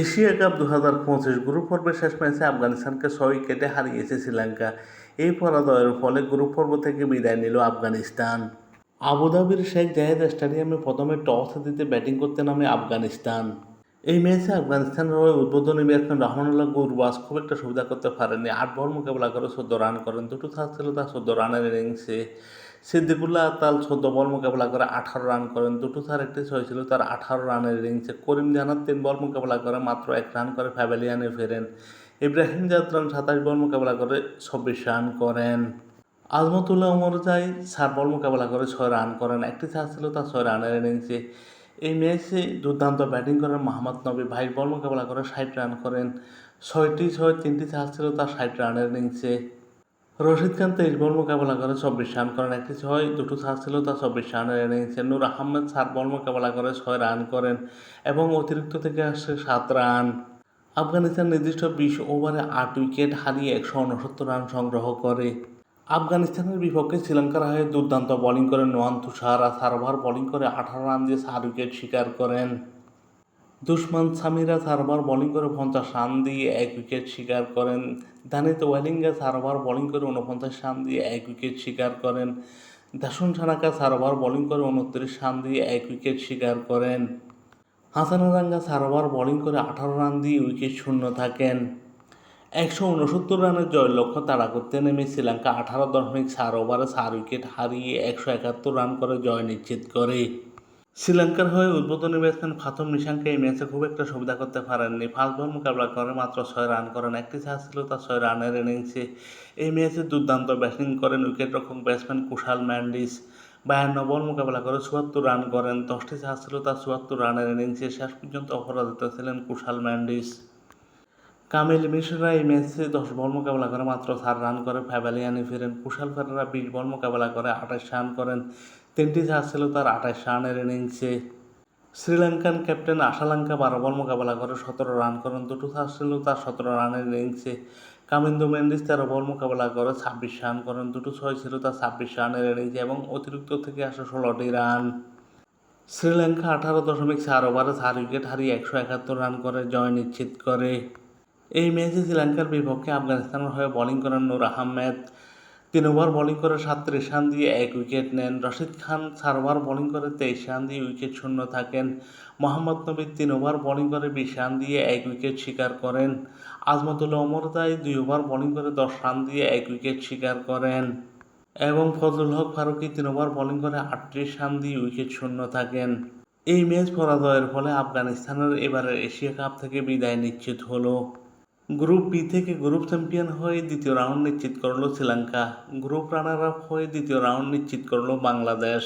Asia cup দু হাজার পঁচিশ গ্রুপ পর্বের শেষ ম্যাচে আফগানিস্তানকে ছয় উইকেটে হারিয়েছে শ্রীলঙ্কা। এই পরাজয়ের ফলে গ্রুপ পর্ব থেকে বিদায় নিল আফগানিস্তান। আবুধাবির শেখ জাহেদ স্টেডিয়ামে প্রথমে টস দিতে ব্যাটিং করতে নামে আফগানিস্তান। এই ম্যাচে আফগানিস্তানের হয়ে উদ্বোধনী ব্যাটসম্যান রহমানুল্লাহ গুরবাস খুব একটা সুবিধা করতে পারেননি আট বল মোকাবেলা করে চোদ্দ রান করেন। দুটো থাক ছিল তার চোদ্দ রানের ইনিংসে সিদ্দিকুল্লাহ তাল চোদ্দ বল মোকাবেলা করে আঠারো রান করেন। দুটো থার একটি ছয় ছিল তার আঠারো রানের ইনিংসে করিম জানার তিন বল মোকাবেলা করে মাত্র এক রান করে ফ্যাভেলিয়ানে ফেরেন। ইব্রাহিম জাতরান সাতাশ বল মোকাবেলা করে চব্বিশ রান করেন। আজমতুল্লাহ যাই চার বল মোকাবেলা করে ছয় রান করেন। একটি চার ছিল তার ছয় রানের ইনিংসে এই ম্যাচে দুর্দান্ত ব্যাটিং করেন মোহাম্মদ নবী। বাইশ বল মোকাবেলা করে ষাট রান করেন। ছয়টি ছয়, তিনটি চার ছিল তার ষাট রানের ইনিংসে। রশিদ খান তেইশ বল মোকাবেলা করে চব্বিশ রান করেন। একটি ছয়, দুটো চার ছিল তার চব্বিশ রানের ইনিংসে। নূর আহমেদ সাত বল মোকাবেলা করে ছয় রান করেন এবং অতিরিক্ত থেকে আসছে সাত রান। আফগানিস্তান নির্দিষ্ট বিশ ওভারে আট উইকেট হারিয়ে একশো উনসত্তর রান সংগ্রহ করে। আফগানিস্তানের বিপক্ষে শ্রীলঙ্কার হয়ে দুর্দান্ত বোলিং করেন নোয়ান তুষার আর সার্ভার বোলিং করে আঠারো রান দিয়ে চার উইকেট শিকার করেন। দুশ্মন সামিরা সার্ভার বোলিং করে পঞ্চাশ রান দিয়ে এক উইকেট শিকার করেন। দানিত ওয়েলিঙ্গা সার্ভার বোলিং করে উনপঞ্চাশ রান দিয়ে এক উইকেট শিকার করেন। দাসুন সানাকা সার্ভার বোলিং করে উনত্রিশ রান দিয়ে এক উইকেট শিকার করেন। হাসানারাঙ্গা সার্ভার বোলিং করে আঠারো রান দিয়ে উইকেট শূন্য থাকেন। একশো উনসত্তর রানের জয় লক্ষ্য তাড়া করতে নেমে শ্রীলঙ্কা আঠারো দশমিক চার ওভারে চার উইকেট হারিয়ে একশো একাত্তর রান করে জয় নিশ্চিত করে। শ্রীলঙ্কার হয়ে উদ্বোধনী ব্যাটসম্যান ফাতম নিশাঙ্কে এই ম্যাচে খুব একটা সুবিধা করতে পারেননি। ফার্স্ট বল মোকাবিলা করে মাত্র ছয় রান করেন একটি চার ছিল তার ছয় রানের ইনিংসে। এই ম্যাচে দুর্দান্ত ব্যাটিং করেন উইকেট রক্ষক ব্যাটসম্যান কুশাল ম্যান্ডিস। বায়ান্ন বল মোকাবেলা করে চুয়াত্তর রান করেন, দশটি চার ছিল তার চুয়াত্তর রানের ইনিংসে। শেষ পর্যন্ত অপরাজিত ছিলেন কুশাল ম্যান্ডিস। কামিল মিশ্রা এই ম্যাচে দশ বল মোকাবেলা করে, মাত্র চার রান করে ফ্যাভালিয়ানি ফিরেন। কুশাল ফেরারা বিশ বল মোকাবেলা করে, আঠাশ রান করেন। তিনটি চার ছিল তার আঠাশ রানের ইনিংসে। শ্রীলঙ্কান ক্যাপ্টেন আশালঙ্কা বারো বল মোকাবেলা করে, সতেরো রান করেন। দুটো চার ছিল তার সতেরো রানের ইনিংসে। কামিন্দু মেন্ডিস তেরো বল মোকাবেলা করে, ছাব্বিশ রান করেন। দুটো ছয় ছিল তার ছাব্বিশ রানের ইনিংসে এবং অতিরিক্ত থেকে আসে ষোলোটি রান। শ্রীলঙ্কা আঠারো দশমিক চার ওভারে চার উইকেট হারিয়ে একশো একাত্তর রান করে জয় নিশ্চিত করে। এই ম্যাচে শ্রীলঙ্কার বিপক্ষে আফগানিস্তানের হয়ে বোলিং করেন নূর আহমেদ। তিন ওভার বোলিং করে সাতত্রিশ রান দিয়ে এক উইকেট নেন। রশিদ খান চার ওভার বোলিং করে তেইশ রান দিয়ে উইকেট শূন্য থাকেন। মোহাম্মদ নবী তিন ওভার বোলিং করে বিশ রান দিয়ে এক উইকেট শিকার করেন। আজমতুল্লাহ ওমর তাই দুই ওভার বোলিং করে দশ রান দিয়ে এক উইকেট শিকার করেন। এবং ফজলুল হক ফারুকি তিন ওভার বোলিং করে আটত্রিশ রান দিয়ে উইকেট শূন্য থাকেন। এই ম্যাচ পরাজয়ের ফলে আফগানিস্তানের এবারের এশিয়া কাপ থেকে বিদায় নিশ্চিত হলো। গ্রুপ বি থেকে গ্রুপ চ্যাম্পিয়ন হয়ে দ্বিতীয় রাউন্ড নিশ্চিত করল শ্রীলঙ্কা। গ্রুপ রানার আপ হয়ে দ্বিতীয় রাউন্ড নিশ্চিত করল বাংলাদেশ।